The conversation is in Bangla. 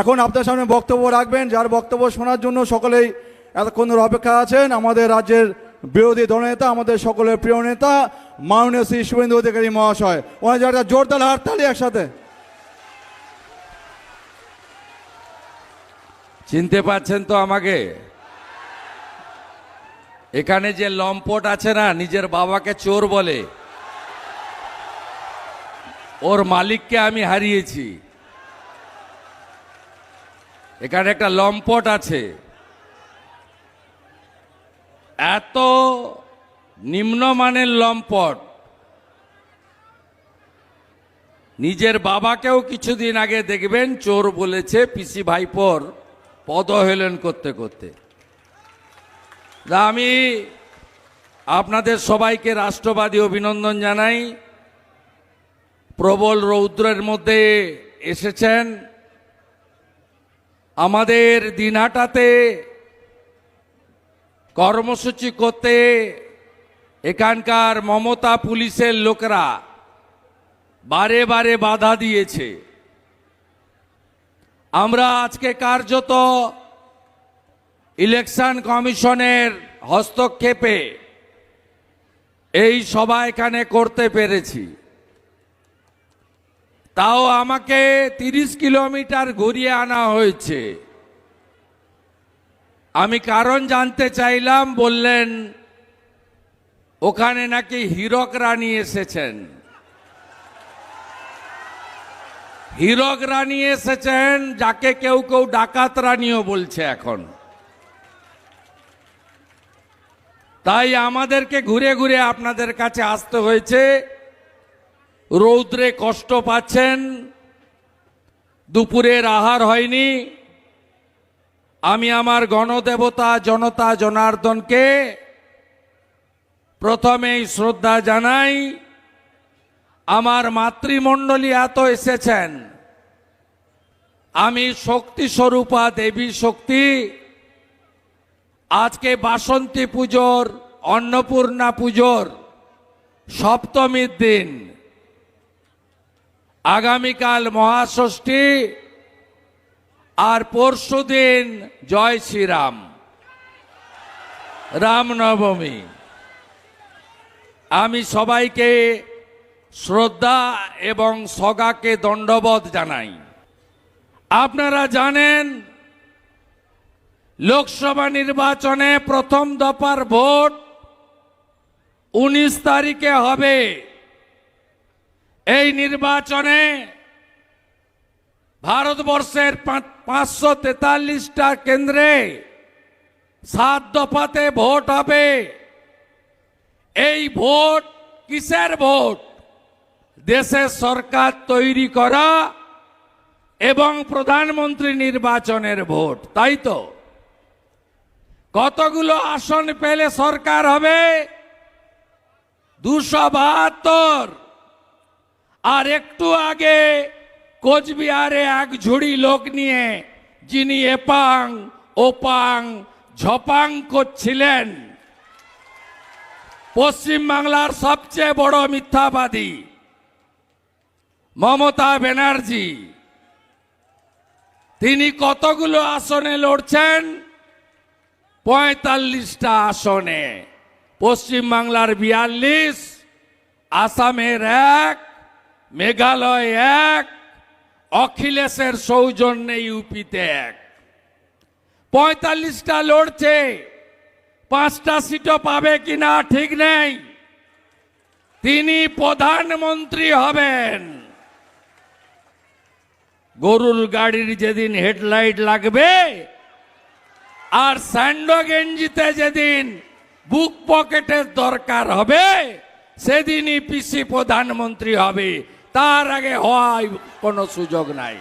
এখন আপনার সামনে বক্তব্য রাখবেন, যার বক্তব্য শোনার জন্য সকলেই এতক্ষণ অপেক্ষা আছেন। আমাদের রাজ্যের বিরোধী দলনেতা, আমাদের সকলের প্রিয় নেতা, মাননীয় শ্রী শুভেন্দু অধিকারী মহাশয়। ওনার যারা জোরদার হাততালি একসাথে। চিনতে পারছেন তো আমাকে? এখানে যে লম্পট আছে না, নিজের বাবাকে চোর বলে। ওর মালিককে আমি হারিয়েছি। এখানে একটা লম্পট আছে। এত নিম্নমানের লম্পট। নিজের বাবাকেও কিছুদিন আগে দেখবেন, চোর বলেছে পিসি ভাইপোর পদহেলন করতে করতে। আমি আপনাদের সবাইকে রাষ্ট্রবাদী অভিনন্দন জানাই। প্রবল রৌদ্রের মধ্যে এসেছেন। আমাদের দিনহাটাতে কর্মসূচি করতে এখানকার মমতা পুলিশের লোকেরা বারে বারে বাধা দিয়েছে। আমরা আজকে কার্যত ইলেকশন কমিশনের হস্তক্ষেপে এই সভা এখানে করতে পেরেছি। তাও আমাকে তিরিশ কিলোমিটার ঘুরিয়ে আনা হয়েছে। আমি কারণ জানতে চাইলাম, বললেন, ওখানে নাকি হীরক রানী এসেছেন। হীরক রানী এসেছেন, যাকে কেউ কেউ ডাকাত রানীও বলছে এখন। তাই আমাদেরকে ঘুরে ঘুরে আপনাদের কাছে আসতে হয়েছে। রৌদ্রে কষ্ট পাচ্ছেন। দুপুরের আহার হয়নি। আমি আমার গণদেবতা জনতা জনার্দনকে প্রথমেই শ্রদ্ধা জানাই। আমার মাতৃমণ্ডলী এত এসেছেন। আমি শক্তি স্বরূপা দেবী শক্তি। আজকে বাসন্তী পুজোর, অন্নপূর্ণা পুজোর সপ্তমীর দিন। আগামীকাল মহাষষ্ঠী আর পরশু দিন জয় শ্রীরাম। রামনবমী। আমি সবাইকে শ্রদ্ধা এবং সগাকে দণ্ডবোধ জানাই। আপনারা জানেন লোকসভা নির্বাচনে প্রথম দফার ভোট উনিশ তারিখে হবে। এই নির্বাচনে ভারতবর্ষের পাঁচশো তেতাল্লিশটা কেন্দ্রে সাত দফাতে ভোট হবে। এই ভোট কিসের ভোট? দেশের সরকার তৈরি করা এবং প্রধানমন্ত্রী নির্বাচনের ভোট, তাই তো? কতগুলো আসন পেলে সরকার হবে? দুশো বাহাত্তর। আর একটু আগে কোচবিহারে এক ঝুড়ি লোক নিয়ে যিনি এপাং, ওপাং, ঝপাং করছিলেন। পশ্চিমবাংলার সবচেয়ে বড় মিথ্যাবাদী মমতা ব্যানার্জি। তিনি কতগুলো আসনে লড়ছেন? পঁয়তাল্লিশটা আসনে। পশ্চিমবাংলার বিয়াল্লিশ, আসামের এক, মেঘালয় এক, অখিলেশের সৌজন্যে ইউপিতে এক। পঁয়তাল্লিশটা লড়ছে, পাঁচটা সিটও পাবে কিনা ঠিক নেই। তিনি প্রধানমন্ত্রী হবেন। গরুর গাড়ির যেদিন হেডলাইট লাগবে আর স্যান্ড গেঞ্জিতে যেদিন বুক পকেটের দরকার হবে, সেদিনই পিসি প্রধানমন্ত্রী হবে। তার আগে হওয়ার কোনো সুযোগ নাই।